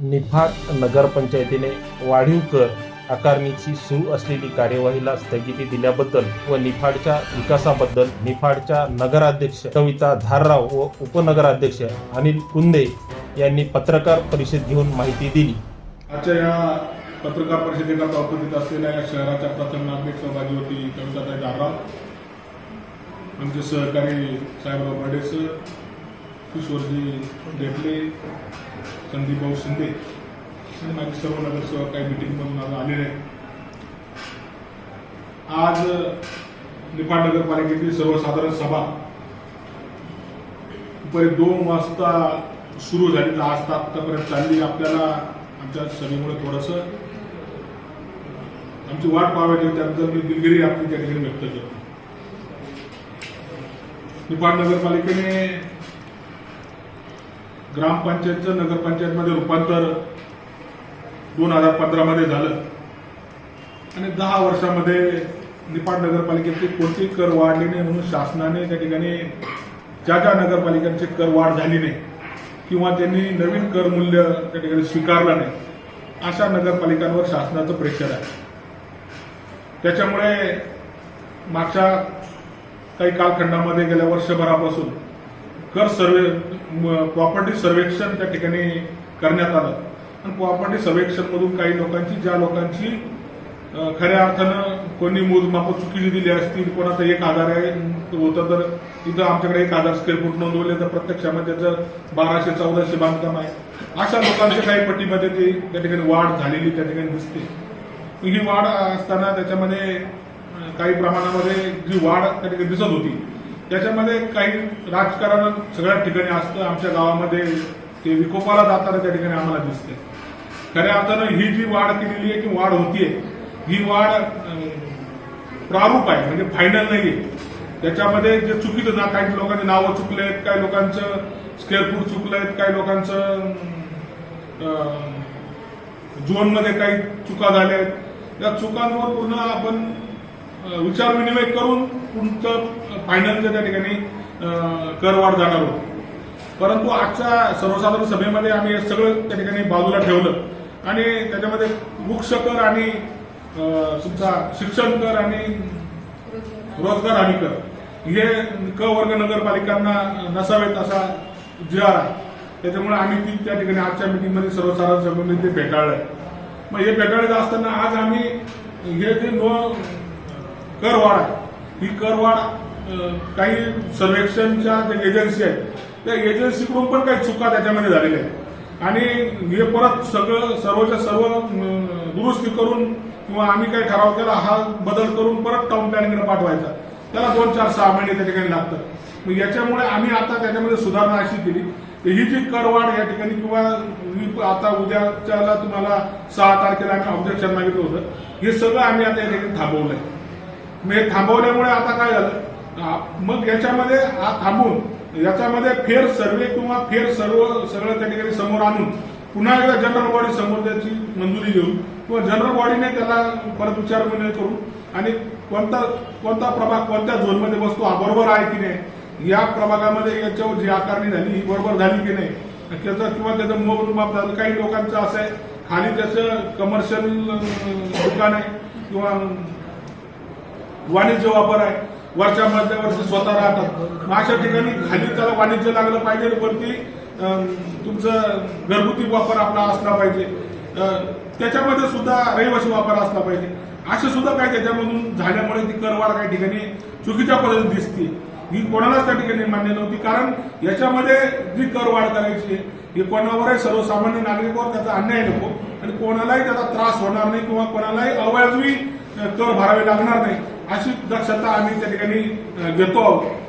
निफाड नगरपंचायतीने वाढीव कर आकारणीची सुरू असलेली कार्यवाहीला स्थगिती दिल्याबद्दल व निफाडच्या विकासाबद्दल निफाडच्या नगराध्यक्ष कविता धारराव व उपनगराध्यक्ष अनिल कुंदे यांनी पत्रकार परिषद घेऊन माहिती दिली. आजच्या या पत्रकार परिषदेला उपस्थित असलेल्या या शहराच्या प्रथम नागरिक सहभागी होती कविताताई धारराव. आमचे सहकारी साहेबराव बर्डे सर किशोरजी डेटले संदीप भाऊ शिंदे आणि माझे सर्व नगरसेवक काही मिटिंगमधून आज आलेले आहेत. आज निफाड नगरपालिकेतील सर्वसाधारण सभा दुपारी दोन वाजता सुरू झाली. तर आज आत्तापर्यंत चालली. आपल्याला आमच्या सभेमुळे थोडंसं आमची वाट पाहावी त्याबद्दल मी दिलगिरी आपली त्या ठिकाणी व्यक्त करतो. निफाड नगरपालिकेने ग्रामपंचायतचं नगरपंचायतमध्ये रूपांतर दोन हजार पंधरामध्ये झालं. आणि दहा वर्षामध्ये निपाड नगरपालिकेची कोणती कर वाढली नाही म्हणून शासनाने त्या ठिकाणी ज्या ज्या नगरपालिकांची कर वाढ झाली नाही किंवा त्यांनी नवीन कर मूल्य त्या ठिकाणी स्वीकारलं नाही अशा नगरपालिकांवर शासनाचं प्रेशर आहे. त्याच्यामुळे मागच्या काही कालखंडामध्ये गेल्या वर्षभरापासून कर सर्वे प्रॉपर्टी सर्वेक्षण त्या ठिकाणी करण्यात आलं. आणि प्रॉपर्टी सर्वेक्षणमधून काही लोकांची ज्या लोकांची खऱ्या अर्थानं कोणी मोजमाप चुकीची दिली असतील कोणाचं एक आधार आहे होतं तर इथं आमच्याकडे एक आधार स्क्वेअर फूट नोंदवले तर प्रत्यक्षामध्ये त्याचं बाराशे चौदाशे बांधकाम आहे. अशा लोकांच्या काही पट्टीमध्ये ती त्या ठिकाणी वाढ झालेली त्या ठिकाणी दिसते. ही वाढ असताना त्याच्यामध्ये काही प्रमाणामध्ये जी वाढ त्या ठिकाणी दिसत होती त्याच्यामध्ये काही राजकारण सगळ्या ठिकाणी असतं. आमच्या गावामध्ये ते विकोपाला जाताना त्या ठिकाणी आम्हाला दिसते खऱ्या अर्थानं ही जी वाढ केलेली आहे की वाढ होतीये. ही वाढ प्रारूप आहे म्हणजे फायनल नाहीये. त्याच्यामध्ये जे चुकीचं ना काही लोकांची नावं चुकले आहेत काही लोकांचं स्क्वेअर फूट चुकलं आहेत काही लोकांचं झोनमध्ये काही चुका झाल्या आहेत या चुकांवर पूर्ण आपण विचारविनिमय करून पुढचं फायनलच्या त्या ठिकाणी करवाढ जाणार होती. परंतु आजच्या सर्वसाधारण सभेमध्ये आम्ही हे सगळं त्या ठिकाणी बाजूला ठेवलं. आणि त्याच्यामध्ये वृक्ष कर आणि तुमचा शिक्षण कर आणि रोजगार हमी कर हे क वर्ग नगरपालिकांना नसावेत असा जी आर आहे. त्याच्यामुळे आम्ही ती त्या ठिकाणी आजच्या मिटिंगमध्ये सर्वसाधारण सभेमध्ये ते फेटाळलंय मग हे फेटाळलं असताना आज आम्ही हे जे नो करवाढ आहे ही करवाढ काही सर्वेक्षणच्या ज्या एजन्सी आहेत त्या एजन्सीकडून पण काही चुका त्याच्यामध्ये झालेल्या आहेत. आणि हे परत सगळं सर्वच्या सर्व दुरुस्ती करून किंवा आम्ही काही ठराव केला हा बदल करून परत टाउन प्लॅनिंगला पाठवायचा. त्याला दोन चार सहा महिने त्या ठिकाणी लागतात. मग याच्यामुळे आम्ही आता त्याच्यामध्ये सुधारणा अशी केली ही जी करवाढ या ठिकाणी किंवा आता उद्याच्याला तुम्हाला सहा तारखेला आम्ही ऑब्जेक्शन मागितलं होतं हे सगळं आम्ही आता या ठिकाणी थांबवलंय. मग हे थांबवल्यामुळे आता काय झालं मग याच्यामध्ये हा थांबून याच्यामध्ये फेर सर्वे किंवा फेर सर्व सगळं त्या ठिकाणी समोर आणून पुन्हा एकदा जनरल बॉडी समोर त्याची मंजुरी घेऊन किंवा जनरल बॉडीने त्याला परत विचारविनिमय करू आणि कोणता कोणता प्रभाग कोणत्या झोनमध्ये बसतो हा बरोबर आहे की नाही या प्रभागामध्ये याच्यावर जी आकारणी झाली ही बरोबर झाली की नाही त्याचं किंवा त्याचं मोजमाप झालं काही लोकांचं असं आहे खाली त्याचं कमर्शियल दुकान आहे किंवा वाणिज्य वापर आहे वरच्या मजल्यावरती स्वतः राहतात. मग अशा ठिकाणी खाली त्याला वाणिज्य लागलं पाहिजे वरती तुमचं घरगुती वापर आपला असला पाहिजे. त्याच्यामध्ये सुद्धा रहिवासी वापर असला पाहिजे. असे सुद्धा काही त्याच्यामधून झाल्यामुळे ती करवाढ काही ठिकाणी चुकीच्या पद्धतीने दिसते. ही कोणालाच त्या ठिकाणी मान्य नव्हती. कारण याच्यामध्ये जी करवाढ करायची आहे कोणावरही सर्वसामान्य नागरिकावर त्याचा अन्याय नको. आणि कोणालाही त्याचा त्रास होणार नाही किंवा कोणालाही अवाजवी कर भरावे लागणार नाही. अशी दक्षता आम्ही त्या ठिकाणी घेतो आहोत.